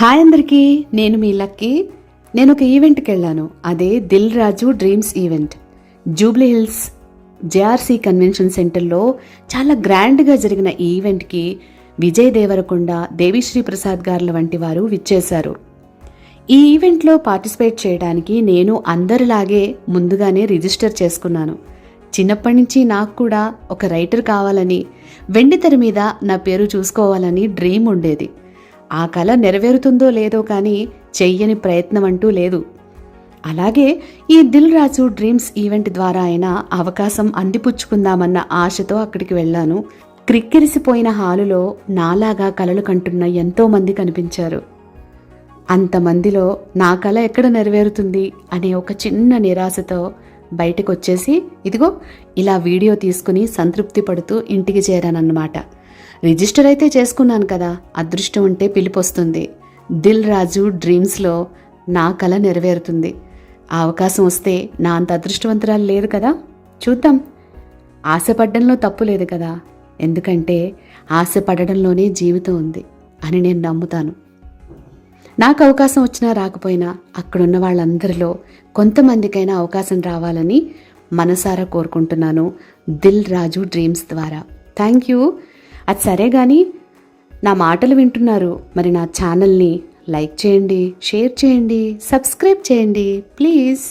Hi అందరికీ నేను మీ lucky. నేను ఒక ఈవెంట్కి వెళ్ళాను. అదే Dil Raju dreams event. Jubilee Hills JRC convention సెంటర్లో చాలా గ్రాండ్గా జరిగిన ఈ ఈవెంట్కి విజయ్ దేవరకొండ దేవిశ్రీ ప్రసాద్ గారుల వంటి వారు విచ్చేశారు. ఈ ఈవెంట్లో పార్టిసిపేట్ చేయడానికి నేను అందరిలాగే ముందుగానే రిజిస్టర్ చేసుకున్నాను. చిన్నప్పటి నుంచి నాకు కూడా ఒక రైటర్ కావాలని వెండితెర మీద నా పేరు చూసుకోవాలని డ్రీమ్ ఉండేది. ఆ కళ నెరవేరుతుందో లేదో కానీ చెయ్యని ప్రయత్నం అంటూ లేదు. అలాగే ఈ దిల్ రాజు డ్రీమ్స్ ఈవెంట్ ద్వారా అయినా అవకాశం అందిపుచ్చుకుందామన్న ఆశతో అక్కడికి వెళ్ళాను. క్రిక్కిరిసిపోయిన హాలులో నాలాగా కలలు కంటున్న ఎంతోమంది కనిపించారు. అంతమందిలో నా కళ ఎక్కడ నెరవేరుతుంది అనే ఒక చిన్న నిరాశతో బయటకు వచ్చేసి ఇదిగో ఇలా వీడియో తీసుకుని సంతృప్తి పడుతూ ఇంటికి చేరానన్నమాట. రిజిస్టర్ అయితే చేసుకున్నాను కదా. అదృష్టం ఉంటే పిలిపొస్తుంది. దిల్ రాజు డ్రీమ్స్లో నా కళ నెరవేరుతుంది. ఆ అవకాశం వస్తే నా అంత అదృష్టవంతురాలు లేదు కదా. చూద్దాం. ఆశపడ్డంలో తప్పు లేదు కదా. ఎందుకంటే ఆశపడడంలోనే జీవితం ఉంది అని నేను నమ్ముతాను. నాకు అవకాశం వచ్చినా రాకపోయినా అక్కడున్న వాళ్ళందరిలో కొంతమందికైనా అవకాశం రావాలని మనసారా కోరుకుంటున్నాను. దిల్ రాజు డ్రీమ్స్ ద్వారా. Thank you. అది సరే కానీ నా మాటలు వింటున్నారు. మరి నా ఛానల్ని లైక్ చేయండి షేర్ చేయండి సబ్స్క్రైబ్ చేయండి ప్లీజ్.